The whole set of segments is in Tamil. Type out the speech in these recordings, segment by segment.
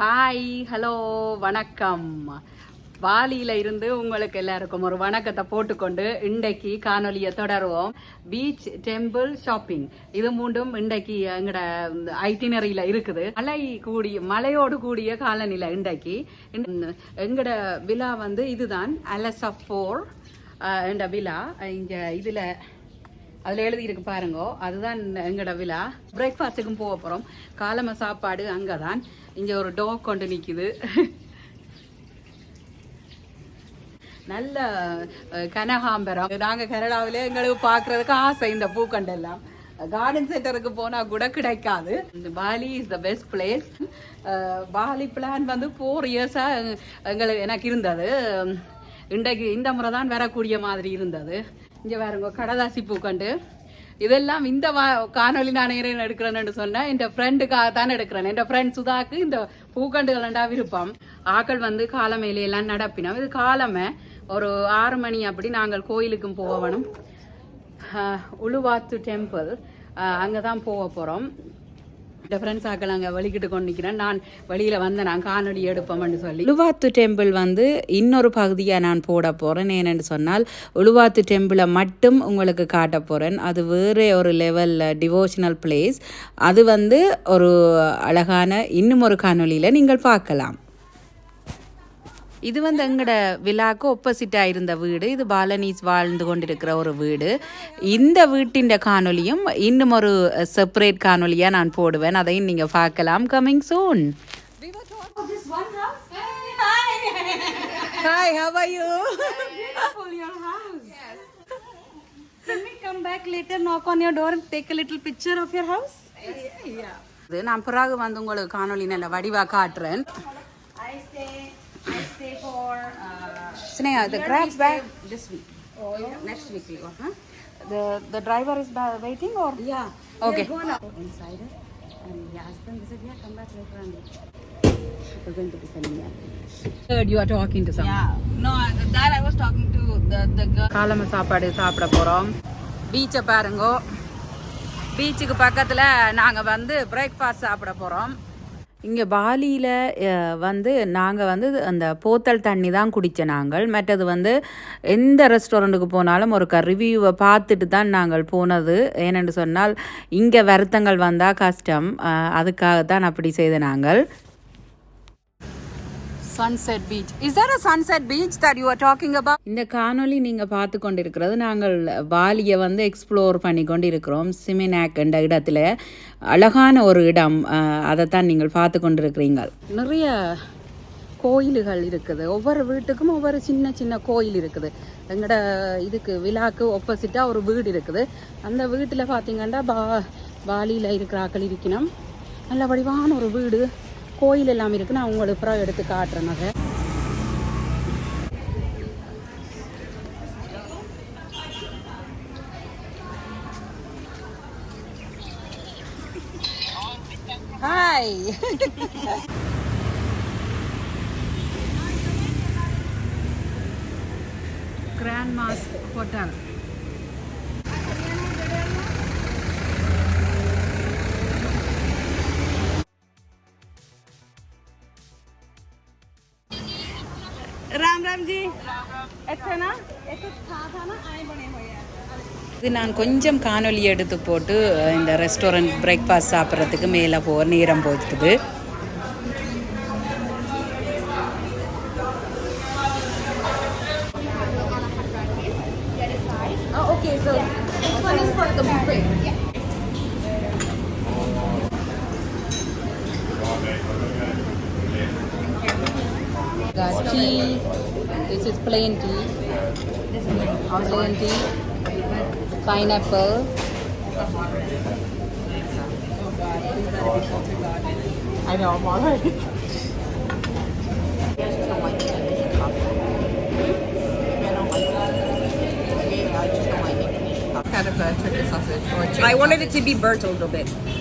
ஹாய் ஹலோ வணக்கம். பாலியில இருந்து உங்களுக்கு எல்லாருக்கும் ஒரு வணக்கத்தை போட்டுக்கொண்டு இன்றைக்கு காணொலியை தொடருவோம். பீச் டெம்பிள் ஷாப்பிங் இது மூண்டும் இன்றைக்கு எங்கட ஐட்டினரியில இருக்குது. மலை கூடிய மலையோடு கூடிய காலநிலை இன்றைக்கு. எங்கட விழா வந்து இதுதான். அலஸ் ஆஃப் ஃபோர் என்ற விழா. இங்க இதுல அதில் எழுதியிருக்கு பாருங்க. அதுதான் எங்களோட விழா. பிரேக்ஃபாஸ்ட்டுக்கும் போக போகிறோம் காலம சாப்பாடு அங்கே தான் இங்கே ஒரு டோக் கொண்டு நிற்கிது நல்ல கனகாம்பரம். நாங்கள் கனடாவிலே எங்களுக்கு பார்க்குறதுக்கு ஆசை இந்த பூக்கண்டெல்லாம். கார்டன் சென்டருக்கு போனால் கூட கிடைக்காது. இந்த Bali is the best place Bali plan வந்து ஃபோர் இயர்ஸா எங்களுக்கு எனக்கு இருந்தது. இன்றைக்கு இந்த முறை தான் வரக்கூடிய மாதிரி இருந்தது. இங்கே வேறுங்க கடதாசி பூக்கண்டு. இதெல்லாம் இந்த வா- காணொலி நான் எடுக்கிறேன்னு சொன்னேன் என் ஃப்ரெண்டுக்காக தான் எடுக்கிறேன். என் ஃப்ரெண்ட் சுதாக்கு இந்த பூக்கண்டுகளண்டா விருப்பம். ஆக்கள் வந்து காலமேல எல்லாம் நடப்பினோம். இது காலமே ஒரு ஆறு மணி அப்படி நாங்கள் கோயிலுக்கும் போகணும் உளுவாத்து டெம்பிள் அங்கே தான் போக போகிறோம் டிஃபரன்ஸ் ஆக்கலாங்க வழிகிட்டு அங்கே கொண்டு நிற்கிறேன் நான் வெளியில் வந்தேன் நான் காணொளி எடுப்போம்னு சொல்லி. உழுவாத்து டெம்பிள் வந்து இன்னொரு பகுதியாக நான் போட போகிறேன் ஏனென்று சொன்னால் உழுவாத்து டெம்பிளை மட்டும் உங்களுக்கு காட்ட போகிறேன் அது வேறு ஒரு லெவலில் டிவோஷனல் பிளேஸ் அது வந்து ஒரு அழகான இன்னும் ஒரு காணொளியில் நீங்கள் பார்க்கலாம். இது வந்து எங்கட விழாக்கு ஒப்போசிட்டாக இருந்த வீடு. இது பாலனீஸ் வாழ்ந்து கொண்டிருக்கிற ஒரு வீடு. இந்த வீட்டின் காணொளியும் இன்னும் ஒரு செப்பரேட் காணொளியாக நான் போடுவேன். அதையும் நீங்கள் பார்க்கலாம். Coming soon hi how are you Beautiful, your house. Yes. Can we come back later, knock on your door and take a little picture of your house? இது நான் பிறகு வந்து உங்களுக்கு காணொளி நல்ல வடிவா காட்டுறேன். I stay, for, uh, Sneha the grabs back this week oh yeah next week huh? the the driver is waiting or yeah. okay Inside it. And we asked them, they said, yeah, come back later and we're going to be sending you. Heard you are talking to someone Yeah. No, that I was talking to the, the girl. காலம சாப்பாடு சாப்பிட போகிறோம் பீச்சை பாருங்கோ பீச்சுக்கு பக்கத்தில் நாங்கள் வந்து பிரேக்ஃபாஸ்ட் சாப்பிட போகிறோம் இங்கே பாலியில் வந்து நாங்கள் வந்து அந்த போத்தல் தண்ணி தான் குடித்தோம் நாங்கள். மற்றது வந்து எந்த ரெஸ்டாரண்ட்டுக்கு போனாலும் ஒரு க ரிவ்யூவை பார்த்துட்டு தான் நாங்கள் போனது. ஏனென்று சொன்னால் இங்கே வருத்தங்கள் வந்தால் கஷ்டம். அதுக்காக தான் அப்படி செய்த நாங்கள். Sunset beach is that a sunset beach that you are talking about இந்த காணொளி நீங்க பார்த்து கொண்டிருக்கிறது நாங்கள் பாலியை வந்து எக்ஸ்ப்ளோர் பண்ணி கொண்டு இருக்கிறோம் சிமினாக் என்ற இடத்துல. அழகான ஒரு இடம். அதைத்தான் நீங்கள் பார்த்து கொண்டிருக்கிறீங்க நிறைய கோயில்கள் இருக்குது. ஒவ்வொரு வீட்டுக்கும் ஒவ்வொரு சின்ன சின்ன கோயில் இருக்குது. எங்களோட இதுக்கு விழாக்கு ஒப்போசிட்டாக ஒரு வீடு இருக்குது. அந்த வீட்டில் பார்த்தீங்கன்னா பா பாலியில் இருக்கிற ஆக்கள் இருக்கணும். நல்ல வடிவான ஒரு வீடு. கோயில் எல்லாம் இருக்கு. நான் உங்களுக்கு அப்புறம் எடுத்து காட்டுறேன் அதை hi grand mass hotel Ram Ram ji. अच्छा ना ऐसे था था ना आए बने हुए இது நான் கொஞ்சம் காணொலி எடுத்து போட்டு இந்த ரெஸ்டாரண்ட் பிரேக்ஃபாஸ்ட் சாப்பிட்றதுக்கு மேலே போ நேரம் போச்சுது Okay, so. Tea. This is plain tea. Plain tea. Pineapple. I know I'm already kind of a turkey sausage or a chicken I wanted it to be burnt a little bit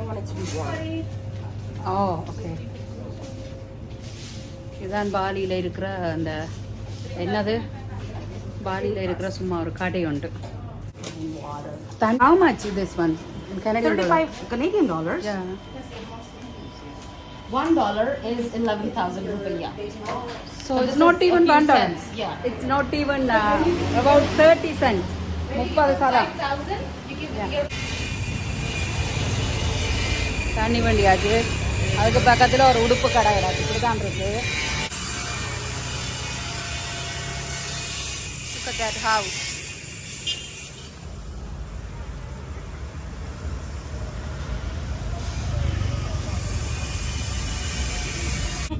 want it to be warm. Oh okay இதுதான் பாலியில் இருக்கிற அந்த என்னது பாலியில் இருக்கிற சும்மா ஒரு கடை உண்டு How much this one? In Canadian dollar? 35 Canadian dollars. Yeah. One dollar is 11,000 rupiah. So this it's not even one dollar. yeah. It's not even uh, about 30 cents. முப்பது சதம் 5,000, you can give தண்ணி வண்டியாச்சு அதுக்கு பக்கத்தில் ஒரு உடுப்பு கடை கிடாச்சு இப்படி தான் இருக்கு Look at that house. No,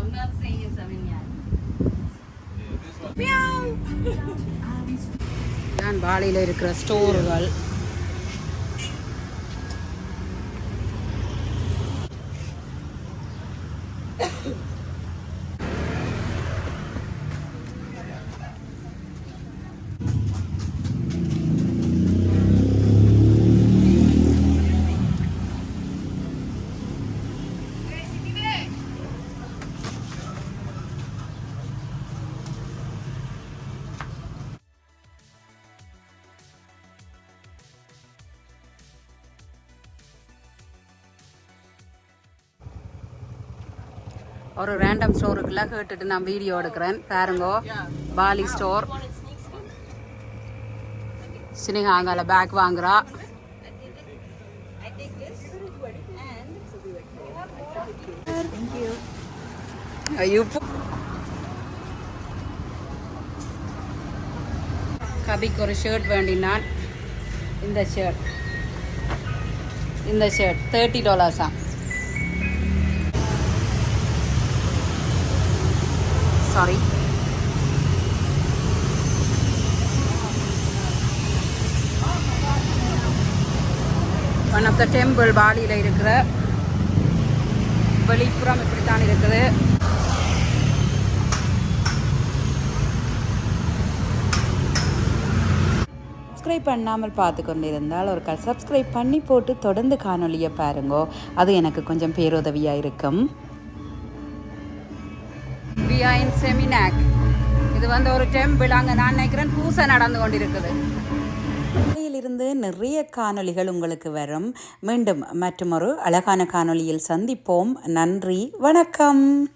I'm not saying it's a vineyard. தான் பாலியில் இருக்கிற ஸ்டோர்கள். ஒரு ரேண்டம் ஸ்டோருக்குள்ள கேட்டுட்டு நான் வீடியோ எடுக்கிறேன். பாருங்கோ. பாலி ஸ்டோர் சினிஹாங்கால பேக் வாங்குறா. கபிக்கு ஒரு ஷர்ட் வேண்டினான். இந்த ஷர்ட் இந்த shirt thirty டாலர்ஸா sorry one of the temple பாலியில் இருக்கிற வெளிப்புறம் இப்படித்தான் இருக்குது. சப்ஸ்கிரைப் பண்ணாமல் பார்த்து கொண்டிருந்தால் ஒரு கால் சப்ஸ்கிரைப் பண்ணி போட்டு தொடர்ந்து காணொலியை பாருங்கோ. அது எனக்கு கொஞ்சம் பேருதவியாக இருக்கும். பிஹைண்ட் செமினாக் இது வந்து ஒரு டெம்பிள். அங்கே நான் நினைக்கிறேன் பூசை நடந்து கொண்டிருக்குது. இருந்து நிறைய காணொளிகள் உங்களுக்கு வரும். மீண்டும் மற்றொரு அழகான காணொளியில் சந்திப்போம். நன்றி. வணக்கம்.